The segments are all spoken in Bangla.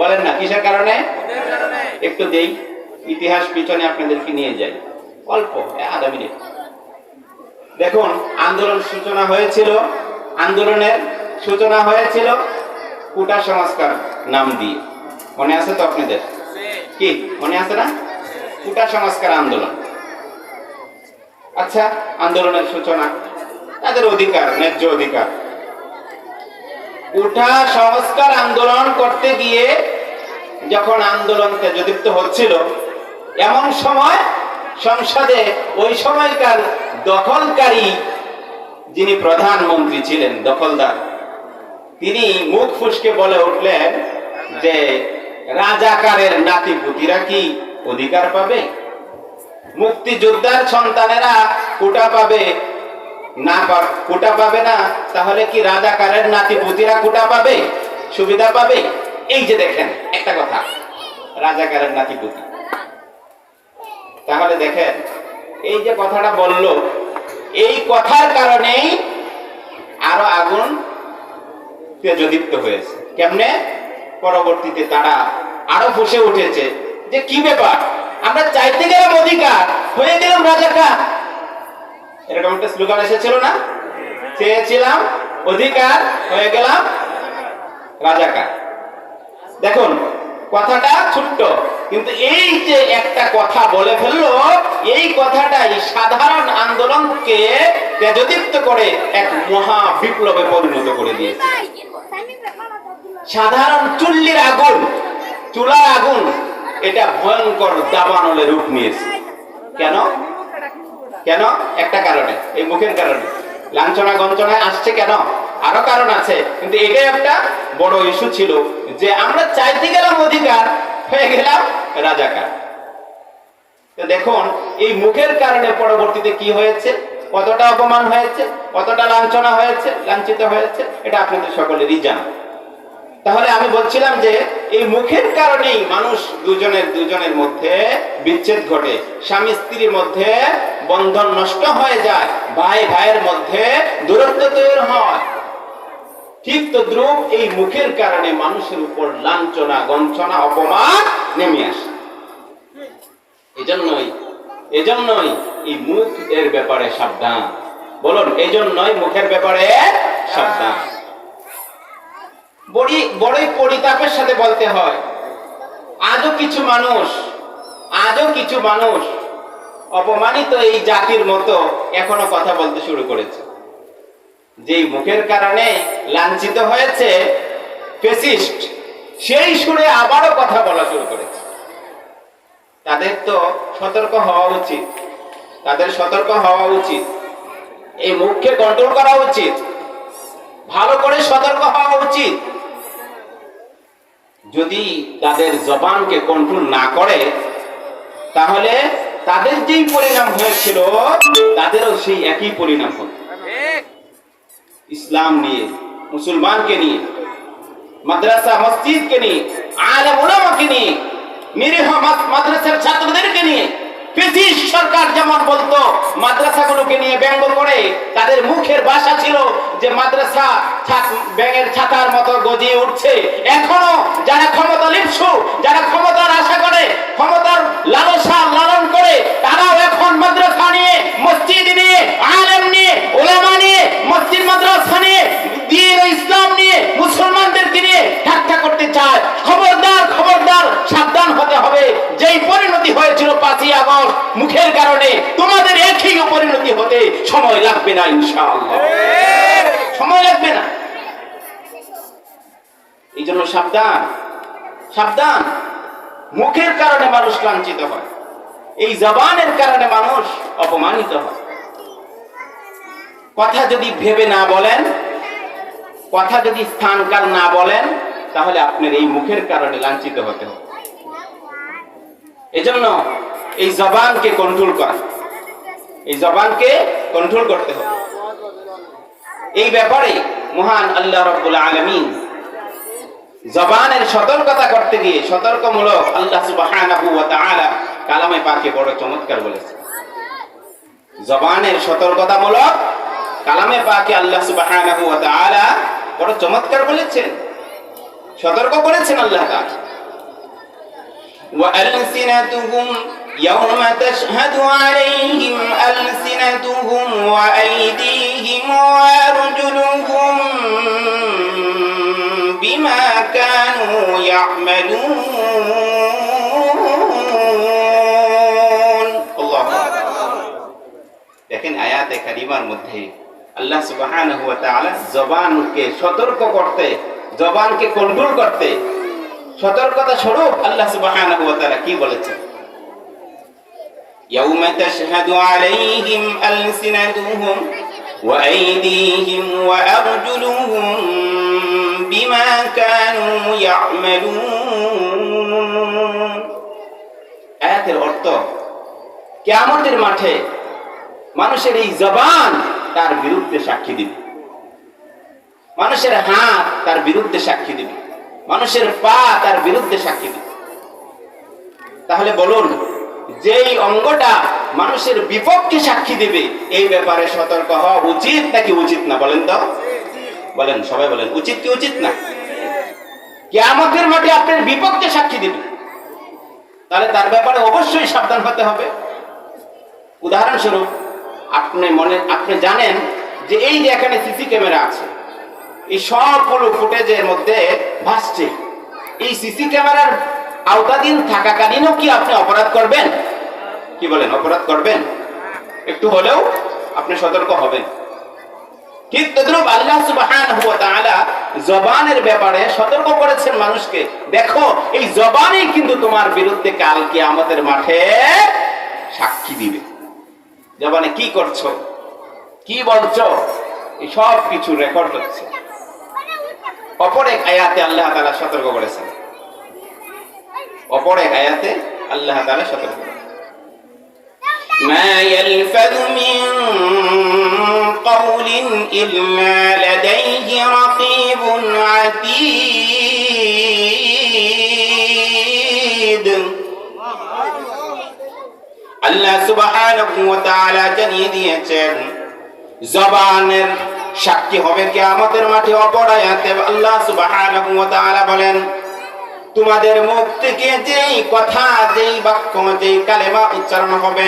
বলেন না কিসের কারণে? একটু দেই ইতিহাস পিছনে আপনাদেরকে নিয়ে যাই। অল্প আধা মিনিট। দেখুন আন্দোলন সূচনা হয়েছিল আন্দোলনের সূচনা হয়েছিল কুটা সংস্কার নাম দিয়ে। মনে আছে তো আপনাদের? কি? মনে আছে না? কুটা সংস্কার আন্দোলন। আচ্ছা আন্দোলনের সূচনা তাদের অধিকার ন্যায্য অধিকার। উঠা সংস্কার আন্দোলন করতে গিয়ে যখন আন্দোলন তেজদীপ্ত হচ্ছিল, এমন সময় সংসদে ওই সময়কার দখলকারী যিনি প্রধানমন্ত্রী ছিলেন, দখলদার, তিনি মুখ ফুসকে বলে উঠলেন যে, রাজাকারের নাতিপুতিরা কি অধিকার পাবে? মুক্তিযোদ্ধার সন্তানেরা কোটা পাবে? না কোটা পাবে না, তাহলে কি রাজাকারের নাতিপুতিরা কোটা পাবে? সুবিধা পাবে? এই যে দেখেন, একটা কথা, রাজাকারের নাতিপুতি তাহলে দেখেন, এই যে কথাটা বলল, এই কথার কারণেই আরও আগুন তেজদীপ্ত হয়েছে। কেমনে? পরবর্তীতে তারা আরও ফুসে উঠেছে। যে কি ব্যাপার? আমরা চাইতে গেলাম অধিকার, হয়ে গেলাম রাজাকার। এরকম একটা স্লোগান এসেছিল না? চেয়েছিলাম, অধিকার হয়ে গেলাম, রাজাকার। দেখুন, কথাটা ছোট্ট, কিন্তু এই যে একটা কথা বলে ফেলল, এই কথাটাই সাধারণ আন্দোলনকে তেজদীপ্ত করে এক মহা বিপ্লবে পরিণত করে দিয়েছে। সাধারণ চুল্লির আগুন, চুলার আগুন, এটা ভয়ঙ্কর দাবানলে রূপ নিয়েছে। কেন? কেন? একটা কারণে, এই মুখের কারণে। লাঞ্ছনা গঞ্চনায় আসছে কেন? আরও কারণ আছে, কিন্তু এটাই একটা বড় ইস্যু ছিল যে আমরা চাইতে গেলাম অধিকার, হয়ে গেলাম রাজাকার। দেখুন, এই মুখের কারণে পরবর্তীতে কি হয়েছে? কতটা অপমান হয়েছে? কতটা লাঞ্ছনা হয়েছে? লাঞ্ছিত হয়েছে? এটা আপনাদের সকলেরই জানা। তাহলে আমি বলছিলাম যে এই মুখের কারণেই মানুষ দুজনের দুজনের মধ্যে বিচ্ছেদ ঘটে। স্বামী স্ত্রীর মধ্যে বন্ধন নষ্ট হয়ে যায়, ভাই ভাইয়ের মধ্যে দূরত্ব তৈরি হয়। ঠিক তো দ্রুপ এই মুখের কারণে মানুষের উপর লাঞ্ছনা, গঞ্ছনা, অপমান নেমে আসে। এজন্যই এজন্যই এই মুখ এর ব্যাপারে সাবধান। বলুন, এজন্যই মুখের ব্যাপারে সাবধান। বড়ি, বড়ই পরিতাপের সাথে বলতে হয়। আজও কিছু মানুষ, আজও কিছু মানুষ অপমানিত এই জাতির মতো এখনও কথা বলতে শুরু করেছে। যেই মুখের কারণে লাঞ্ছিত হয়েছে ফেসিস্ট, সেই সুরে আবারও কথা বলা শুরু করেছে। তাদের তো সতর্ক হওয়া উচিত। তাদের সতর্ক হওয়া উচিত। এই মুখকে কন্ট্রোল করা উচিত। ভালো করে সতর্ক হওয়া উচিত। যদি তাদের জবানকে কন্ট্রোল না করে তাহলে তাদের যেই পরিণাম হয়েছিল তাদেরও সেই একই পরিণাম হবে ইসলাম নিয়ে মুসলমানকে নিয়ে মাদ্রাসা মসজিদকে নিয়ে আলেম ওলামাকে নিয়ে নিরীহ মাদ- মাদ্রাসার ছাত্রদেরকে নিয়ে ব্রিটিশ সরকার যেমন বলতো, মাদ্রাসাগুলোকে নিয়ে ব্যঙ্গ করে, তাদের মুখের ভাষা ছিল যে মাদ্রাসা ব্যাঙের ছাতার মতো গজিয়ে উঠছে। এখনও যারা ক্ষমতা লিপসু, যারা ক্ষমতার আশা করে ক্ষমতার লালসা লালন করে তারাও এখন মাদ্রাসা নিয়ে মসজিদ নিয়ে আলেম নিয়ে ওলামা নিয়ে মসজিদ মাদ্রাসা নিয়ে দিন ও ইসলাম নিয়ে মুসলমানদেরকে নিয়ে ঠাট্টা করতে চায় খবরদার খবরদার সাবধান হতে হবে যেই পরিণতি হয়েছিল পাঁচই আগস্ট মুখের কারণে তোমাদের একই পরিণতি হতে সময় লাগবে না ইনশাআল্লাহ। সময় লাগবে না। এই জন্য সাবধান সাবধান। মুখের কারণে মানুষ লাঞ্ছিত হয়। এই জবানের কারণে মানুষ অপমানিত হয়। কথা যদি ভেবে না বলেন কথা যদি স্থানকাল না বলেন তাহলে আপনার এই মুখের কারণে লাঞ্ছিত হতে হবে। এজন্য এই জবানকে কন্ট্রোল করা। এই জবানকে কন্ট্রোল করতে হবে। এই ব্যাপারে মহান আল্লাহ রব্বুল আলমিন জবানের সতর্কতা করতে গিয়ে সতর্কমূলক আল্লাহ সুবাহ কালামে পাকে বড় চমৎকার বলেছে জবানের সতর্কতামূলক কালামে পাকে আল্লাহ সুবাহ বড় চমৎকার বলেছেন। সতর্ক করেছেন আল্লাহ তাআলা। يوم تشهد عليهم ألسنتهم وأيديهم وأرجلهم بما كانوا يعملون الله দেখেন আয়াতে কারিমার মধ্যে আল্লাহ সুবহানাহু ওয়া তাআলা জবানকে সতর্ক করতে জবানকে কন্ট্রোল করতে সতর্কতা স্বরূপ আল্লাহ সুবহানাহু ওয়া তাআলা কি বলেছেন يوم تشهد عليهم ألسنتهم وأيديهم وأرجلهم بما كانوا يعملون আয়াতের অর্থ কেয়ামতের মাঠে মানুষের এই জবান তার বিরুদ্ধে সাক্ষী দিবে মানুষের হাত তার বিরুদ্ধে সাক্ষী দিবে মানুষের পা তার বিরুদ্ধে সাক্ষী দিবে তাহলে বলুন যেই অঙ্গটা মানুষের বিপক্ষে সাক্ষী দিবে, এই ব্যাপারে সতর্ক হওয়া উচিত নাকি উচিত না বলেন তো? বলেন, সবাই বলেন, উচিত কি উচিত না? কেয়ামতের মাঠে আপনার বিপক্ষে সাক্ষী দিবে। তাহলে তার ব্যাপারে অবশ্যই সাবধান হতে হবে। উদাহরণস্বরূপ, আপনি মনে, আপনি জানেন যে এই যে এখানে সিসি ক্যামেরা আছে, এই সবগুলো ফুটেজের মধ্যে ভাসছে। এই সিসি ক্যামেরার আওতাধীন থাকাকালীনও কি আপনি অপরাধ করবেন? কি বলেন, অপরাধ করবেন? একটু হলেও আপনি সতর্ক হবেন। ঠিক তদ্রুপ আল্লাহ তাআলা জবানের ব্যাপারে সতর্ক করেছেন মানুষকে। দেখো, এই জবানই কিন্তু তোমার বিরুদ্ধে কাল কিয়ামতের মাঠে সাক্ষী দিবে। জবানে কি করছ? কি বলছো? এই সব কিছু রেকর্ড হচ্ছে। অপর এক আয়াতে আল্লাহ তাআলা সতর্ক করেছেন। অপর এক আয়াতে আল্লাহ তাআলা সতর্ক ما يلفظ من قول إلا لديه رقيب عتيد আল্লাহ সুবহানাহু ওয়া তাআলা জানিয়ে দিয়েছেন জবানের সাক্ষী হবে কিয়ামতের মাঠে অপর আয়াতে আল্লাহ সুবহানাহু ওয়া তাআলা বলেন তোমাদের মুখ থেকে যেই কথা যেই বাক্য যেই কালেমা উচ্চারণ হবে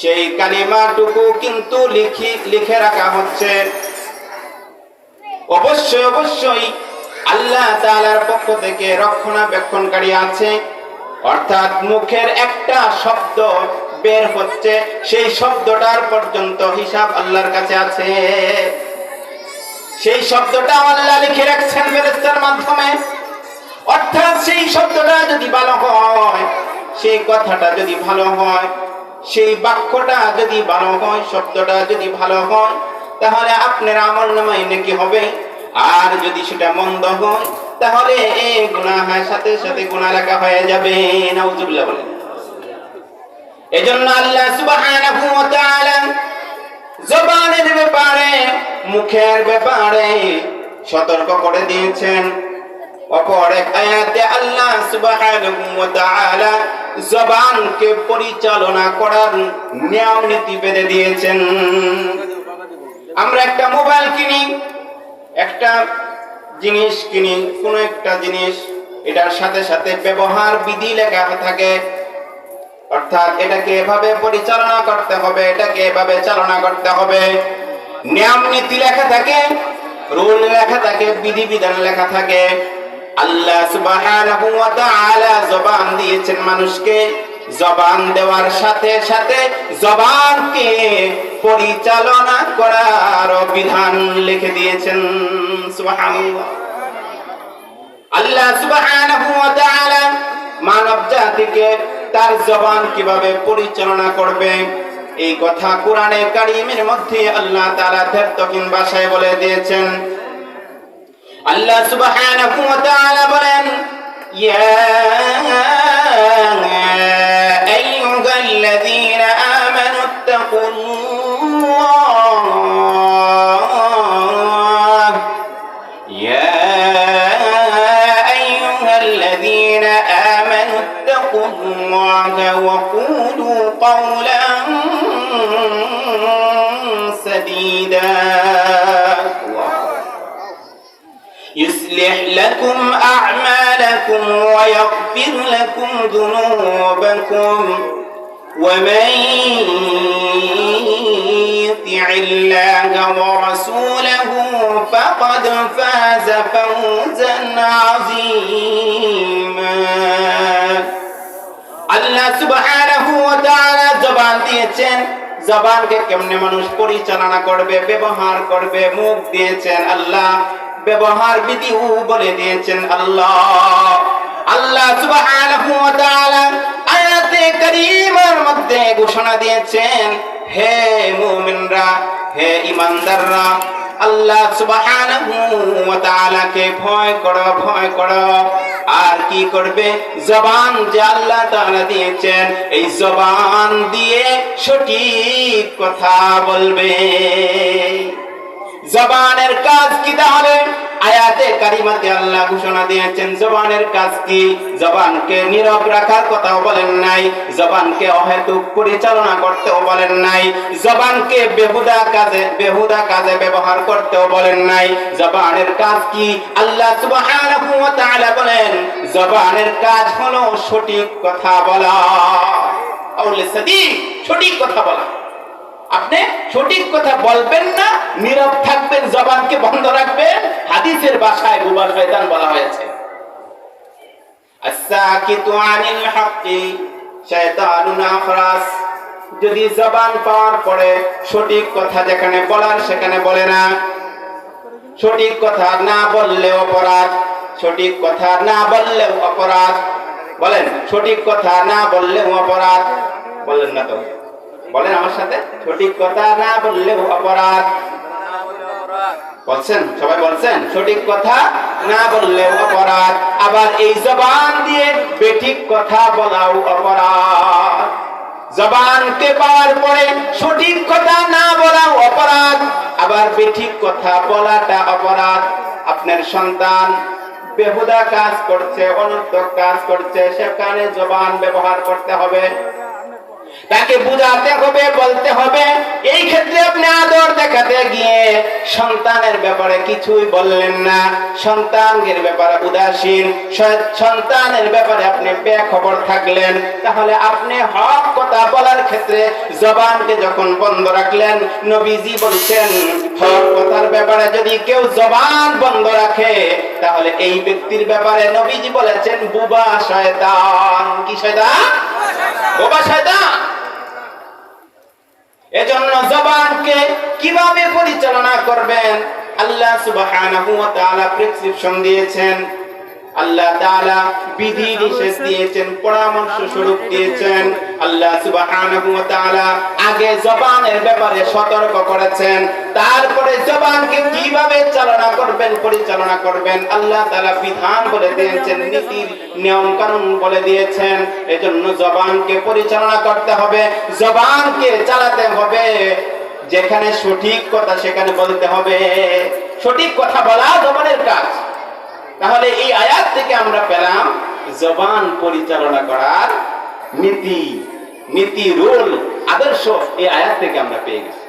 সেই কালিমাটুকু কিন্তু লিখি, লিখে রাখা হচ্ছে। অবশ্যই অবশ্যই আল্লাহ তাআলার পক্ষ থেকে রক্ষণাবেক্ষণকারী আছে। অর্থাৎ মুখের একটা শব্দ বের হচ্ছে, সেই শব্দটার পর্যন্ত হিসাব আল্লাহর কাছে আছে। সেই শব্দটা আল্লাহ লিখে রাখছেন ফেরেশতার মাধ্যমে। অর্থাৎ সেই শব্দটা যদি ভালো হয়, সেই কথাটা যদি ভালো হয় সেই বাক্যটা যদি ভালো হয়, শব্দটা যদি ভালো হয়, তাহলে আপনার আমল নামাই নাকি হবে। আর যদি সেটা মন্দ হয়, তাহলে এই গুনাহের সাথে সাথে গুনাহ লেখা হয়ে যাবে। নাউজুবিল্লাহ বলেন। এজন্য আল্লাহ সুবহানাহু ওয়া তাআলা জবানের ব্যাপারে, মুখের ব্যাপারে সতর্ক করে দিয়েছেন। অপর এক আয়াতে আল্লাহ সুবহানাহু ওয়া তাআলা জবানকে পরিচালনা করার নিয়ম নীতি বেঁধে দিয়েছেন। আমরা একটা মোবাইল কিনি, একটা জিনিস কিনি, কোন একটা জিনিস, এটার সাথে সাথে ব্যবহার বিধি লেখা থাকে। অর্থাৎ এটাকে এভাবে পরিচালনা করতে হবে, এটাকে এভাবে চালনা করতে হবে। নিয়ম নীতি লেখা থাকে, রুল লেখা থাকে, বিধি বিধান লেখা থাকে। আল্লাহ সুবহানাহু ওয়া তাআলা জবান দিয়েছেন মানুষকে। জবান দেওয়ার সাথে সাথে জবানকে পরিচালনা করার বিধান লিখে দিয়েছেন। সুবহানাল্লাহ। আল্লাহ সুবহানাহু ওয়া তাআলা মানব জাতিকে তার জবান কীভাবে পরিচালনা করবে, এই কথা কোরআনে কারিমের মধ্যে আল্লাহ তাআলা ধর্তকিন ভাষায় বলে দিয়েছেন। আল্লাহ সুবহানাহু ওয়া তাআলা বলেন ইয়া يصلح لكم أعمالكم ويغفر لكم ذنوبكم ومن يطع الله ورسوله فقد فاز فوزا عظيما আল্লাহ সুবহানাহু ওয়া তাআলা জবান দিয়েছেন জবানকে কেমনে মানুষ পরিচালনা করবে ব্যবহার করবে মুখ দিয়েছেন আল্লাহ ব্যবহার বিধি বিধিও বলে দিয়েছেন আল্লাহ। আল্লাহ সুবহানাহু ওয়া তাআলা আয়াতে কারীমার মধ্যে ঘোষণা দিয়েছেন, হে মুমিনরা, হে ঈমানদাররা, আল্লাহ সুবহানাহু ওয়া তাআলাকে ভয় করো ভয় করো। আর কি করবে? জবান যে আল্লাহ তাআলা দিয়েছেন, এই জবান দিয়ে সঠিক কথা বলবে। জবানের কাজ কি তাহলে? আয়াতে কারিমাতে আল্লাহ ঘোষণা দিয়েছেন, জবানের কাজ কি? জবানকে নীরব রাখার কথাও বলেন নাই, জবানকে অহেতুক পরিচালনা করতেও বলেন নাই, জবানকে বেহুদা কাজে বেহুদা কাজে ব্যবহার করতেও বলেন নাই। জবানের কাজ কি? আল্লাহ সুবহানাহু ওয়া তাআলা বলেন, জবানের কাজ হলো সঠিক কথা বলা। সঠিক কথা বলা। আপনি সঠিক কথা বলবেন না, নীরব থাকবেন, জবানকে বন্ধ রাখবেন, হাদিসের ভাষায় বুবা শয়তান বলা হয়েছে। আসাকিতু আনিল হাক্কি, শয়তানুন আখরাস। যদি জবান পাওয়ার পরে সঠিক কথা যেখানে বলার, সেখানে বলে না। সঠিক কথা না বললে অপরাধ, সঠিক কথা না বললেও অপরাধ। বলেন, সঠিক কথা না বললেও অপরাধ। বলেন না তো। বলেন আমার সাথে, সঠিক কথা না বললেও অপরাধ। বলছেন? সবাই বলছেন? সঠিক কথা না বললেও অপরাধ। আবার এই জবান দিয়ে বেঠিক কথা বলাও অপরাধ। জবানকে পাওয়ার পরে সঠিক কথা না বলাও অপরাধ। আবার বেঠিক কথা বলাটা অপরাধ। আপনার সন্তান বেহুদা কাজ করছে, অনর্থক কাজ করছে, সেখানে জবান ব্যবহার করতে হবে। তাকে বুঝাতে হবে, বলতে হবে। এই ক্ষেত্রে আপনি আদর দেখাতে গিয়ে সন্তানের ব্যাপারে কিছুই বললেন না। সন্তানের ব্যাপারে উদাসীন সন্তানের ব্যাপারে আপনি বেখবর থাকলেন। তাহলে আপনি হক কথা বলার ক্ষেত্রে জবানকে যখন বন্ধ রাখলেন, নবীজি বলছেন, হক কথার ব্যাপারে যদি কেউ জবান বন্ধ রাখে, তাহলে এই ব্যক্তির ব্যাপারে নবীজি বলেছেন, বুবা শয়তান, কি শয়তান? বোবা শয়তান। এজন্য জবানকে কীভাবে পরিচালনা করবেন? আল্লাহ সুবহানাহু ওয়া তাআলা প্রেসক্রিপশন দিয়েছেন। আল্লাহ তাআলা বিধি নিষেধ দিয়েছেন, পরামর্শ স্বরূপ দিয়েছেন। আল্লাহ সুবহানাহু ওয়া তাআলা আগে জবানের ব্যাপারে সতর্ক করেছেন, তারপরে জবানকে কীভাবে চালনা করবেন, পরিচালনা করবেন, আল্লাহ তাআলা বিধান বলে দিয়েছেন, নীতির নিয়ম কানুন বলে দিয়েছেন। এজন্য জবানকে পরিচালনা করতে হবে, জবানকে চালাতে হবে। যেখানে সঠিক কথা সেখানে বলতে হবে। সঠিক কথা বলা জবানের কাজ। তাহলে এই আয়াত থেকে আমরা পেলাম জবান পরিচালনা করার নীতি নীতি, রুল, আদর্শ এই আয়াত থেকে আমরা পেয়ে গেছি।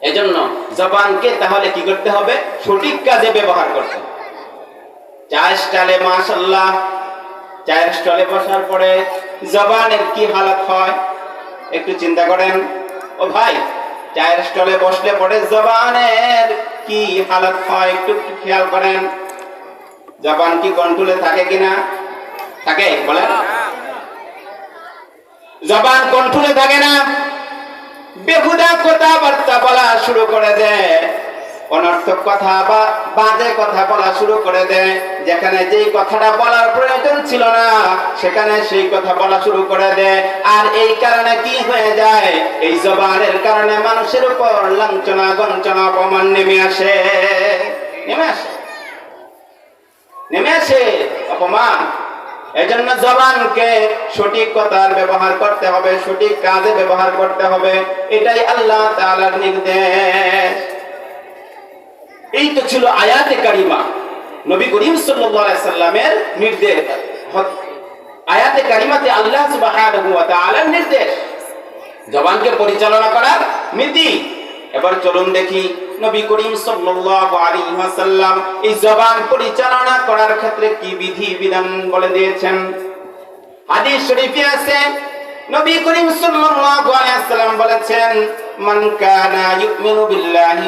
এজন্য জবানকে তাহলে কি করতে হবে? সঠিক কাজে ব্যবহার করতে চায়ের স্টলে মাশাল্লাহ চায়ের স্টলে বসার পরে জবানের কি হালত হয়? একটু চিন্তা করেন। ও ভাই চায়ের স্টলে বসলে পরে জবানের কি হালত হয়? একটু খেয়াল করেন। জবান কি কন্ট্রোলে থাকে কিনা? থাকে বলেন জবান কন্ট্রোলে থাকে না? বেহুদা কথাবার্তা বলা শুরু করে দেয় অনর্থক কথা বা বাজে কথা বলা শুরু করে দেয় যেখানে যেই কথাটা বলার প্রয়োজন ছিল না সেখানে সেই কথা বলা শুরু করে দেয় আর এই কারণে কি হয়ে যায়? এই জবানের কারণে মানুষের উপর লাঞ্ছনা গঞ্চনা অপমান নেমে আসে। নেমে আসে। নেমে আসে অপমান। এজন্য জবানকে সঠিক কথার ব্যবহার করতে হবে, সঠিক কাজে ব্যবহার করতে হবে। এটাই আল্লাহ তাআলার নির্দেশ। এই তো ছিল আয়াতে কারিমা। নবী করিম সাল্লামের নির্দেশ। আয়াতে কারিমাতে আল্লাহ সুবহানাহু নির্দেশ। জবানকে পরিচালনা করার নীতি। এবার চলুন দেখি নবী করিম সাল্লাল্লাহু আলাইহি ওয়াসাল্লাম এই জবান পরিচালনা করার ক্ষেত্রে কি বিধি, বিধান বলে দিয়েছেন? হাদিস শরীফে আছে, নবী করিম সাল্লাল্লাহু আলাইহি ওয়াসাল্লাম বলেছেন, মান কানা ইউমিনু বিল্লাহি